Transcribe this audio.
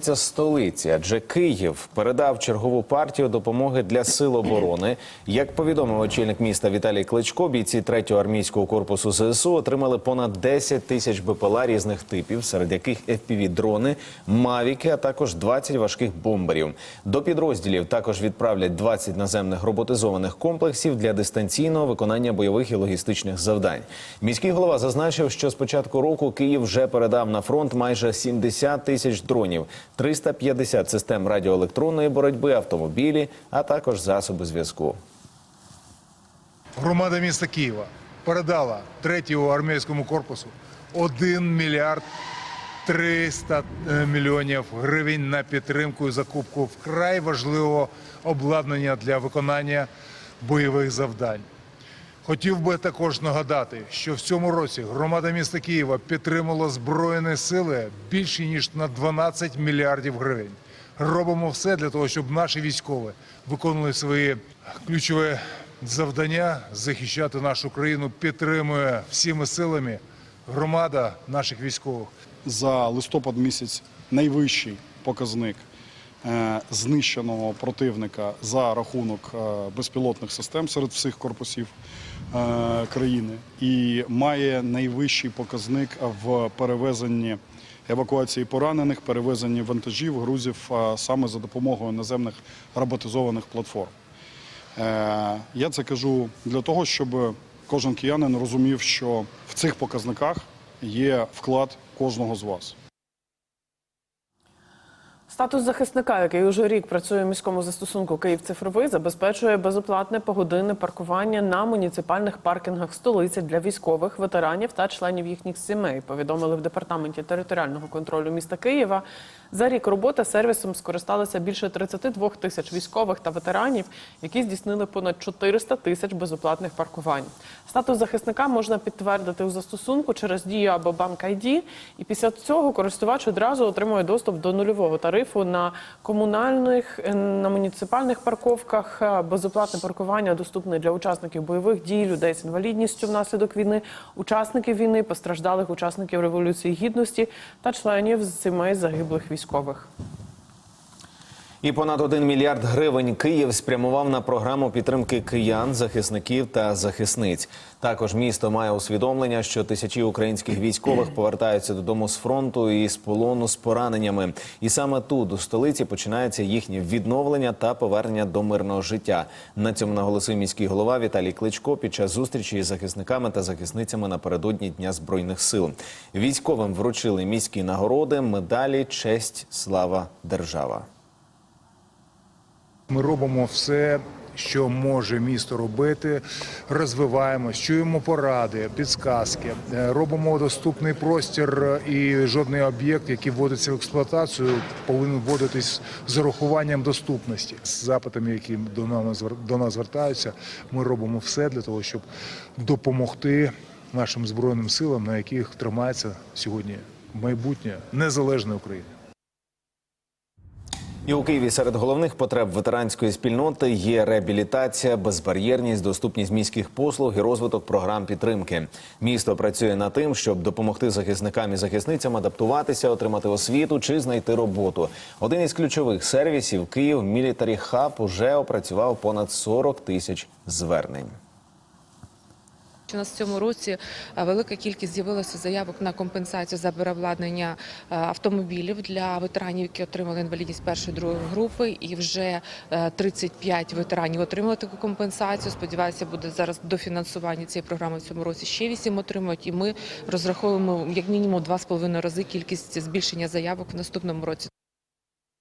Це столиці, адже Київ передав чергову партію допомоги для сил оборони. Як повідомив очільник міста Віталій Кличко, бійці 3-го армійського корпусу ЗСУ отримали понад 10 тисяч БПЛА різних типів, серед яких FPV-дрони, мавіки, а також 20 важких бомберів. До підрозділів також відправлять 20 наземних роботизованих комплексів для дистанційного виконання бойових і логістичних завдань. Міський голова зазначив, що з початку року Київ вже передав на фронт майже 70 тисяч дронів. 350 систем радіоелектронної боротьби, автомобілі, а також засоби зв'язку. Громада міста Києва передала третьому армійському корпусу 1 мільярд 300 мільйонів гривень на підтримку і закупку вкрай важливого обладнання для виконання бойових завдань. Хотів би також нагадати, що в цьому році громада міста Києва підтримала Збройні сили більше ніж на 12 мільярдів гривень. Робимо все для того, щоб наші військові виконували свої ключові завдання захищати нашу країну. Підтримує всіми силами громада наших військових. за листопад місяць найвищий показник знищеного противника за рахунок е, безпілотних систем серед всіх корпусів е, країни і має найвищий показник в перевезенні евакуації поранених, перевезенні вантажів, грузів е, саме за допомогою наземних роботизованих платформ. Е, Я це кажу для того, щоб кожен киянин розумів, що в цих показниках є вклад кожного з вас. Статус захисника, який уже рік працює в міському застосунку Київ цифровий, забезпечує безоплатне погодинне паркування на муніципальних паркінгах столиці для військових, ветеранів та членів їхніх сімей. Повідомили в департаменті територіального контролю міста Києва. За рік роботи сервісом скористалися більше 32 тисяч військових та ветеранів, які здійснили понад 400 тисяч безоплатних паркувань. Статус захисника можна підтвердити у застосунку через дію або банк ID, і після цього користувач одразу отримує доступ до нульового тарифу на комунальних е, на муніципальних парковках. Е, Безоплатне паркування доступне для учасників бойових дій, людей з інвалідністю внаслідок війни, учасників війни, постраждалих учасників революції гідності та членів сімей загиблих військових військових. І понад 1 мільярд гривень Київ спрямував на програму підтримки киян, захисників та захисниць. Також місто має усвідомлення, що тисячі українських військових повертаються додому з фронту і з полону з пораненнями. І саме тут, у столиці, починається їхнє відновлення та повернення до мирного життя. На цьому наголосив міський голова Віталій Кличко під час зустрічі із захисниками та захисницями напередодні Дня збройних сил. Військовим вручили міські нагороди, медалі, честь, слава, держава. Ми робимо все, що може місто робити. Розвиваємось, чуємо поради, підсказки, е, робимо доступний простір і жодний об'єкт, який вводиться в експлуатацію, повинен вводитись з урахуванням доступності. З запитами, які до нас до звертаються, ми робимо все для того, щоб допомогти нашим збройним силам, на яких тримається сьогодні майбутнє незалежної України. І у Києві серед головних потреб ветеранської спільноти є реабілітація, безбар'єрність, доступність міських послуг і розвиток програм підтримки. Місто працює над тим, щоб допомогти захисникам і захисницям адаптуватися, отримати освіту чи знайти роботу. Один із ключових сервісів Київ Мілітарі Хаб уже опрацював понад 40 тисяч звернень. У нас в цьому році е, велика кількість з'явилося заявок на компенсацію за переобладнання е, автомобілів для ветеранів, які отримали інвалідність першої другої групи, і вже е, 35 ветеранів отримали таку компенсацію. Сподіваюся, буде зараз дофінансування цієї програми в цьому році. Ще 8 отримують, і ми розраховуємо як мінімум 2,5 рази кількість збільшення заявок в наступному році.